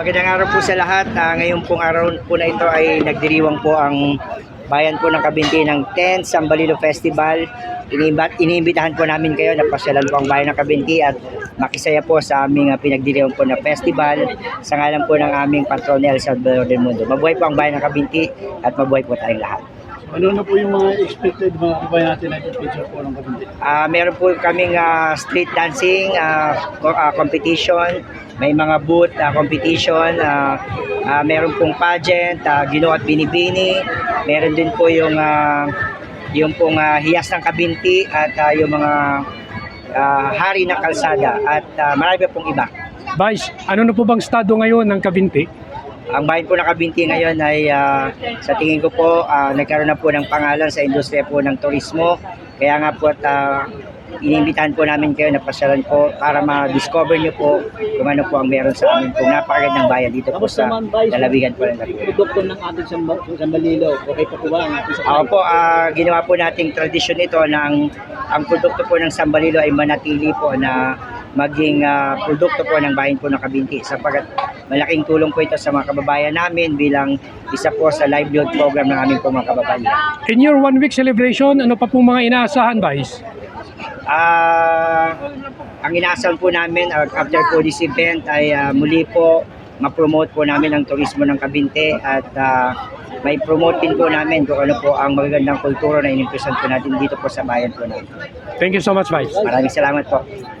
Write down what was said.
Magandang araw po sa lahat. Ah, ngayon pong araw po na ito ay nagdiriwang po ang bayan po ng Kabinti ng 10th Sambalilo Festival. Iniimbat, iniimbitahan po namin kayo na pasyalan po ang bayan ng Kabinti at makisaya po sa aming uh, pinagdiriwang po na festival sa ngalan po ng aming patron El Salvador del Mundo. Mabuhay po ang bayan ng Kabinti at mabuhay po tayong lahat. Ano na po yung mga expected mga kabayan natin na feature po ng kabinti? Ah, meron po kaming ah, street dancing co- ah, competition, may mga booth ah, competition, ah, ah, meron pong pageant, uh, Ginoo at Binibini, meron din po yung ah, yung pong ah, hiyas ng kabinti at ah, yung mga ah, hari ng kalsada at ah, marami pa pong iba. Vice, ano na po bang estado ngayon ng Kabinti? Ang bayan po ng Kabinti ngayon ay ah, sa tingin ko po ah, nagkaroon na po ng pangalan sa industriya po ng turismo. Kaya nga po at ah, inimbitahan po namin kayo na pasyalan po para ma-discover nyo po kung ano po ang meron sa amin po napakagandang bayan dito po sa lalawigan po ng Laguna. produkto ng ating samba- Sambalilo. Okay pa po ba Ako po, ah, ginawa po nating tradisyon ito na ang, ang produkto po ng Sambalilo ay manatili po na maging ah, produkto po ng bayan po ng Kabinti sapagkat malaking tulong po ito sa mga kababayan namin bilang isa po sa livelihood program ng aming po mga kababayan. In your one week celebration, ano pa po mga inaasahan, Vice? Ah, ang inaasahan po namin after po this event ay ah, muli po ma-promote po namin ang turismo ng Kabinte at ah, may promote din po namin kung ano po ang magagandang kultura na inimpresyon po natin dito po sa bayan po natin. Thank you so much, Vice. Maraming salamat po.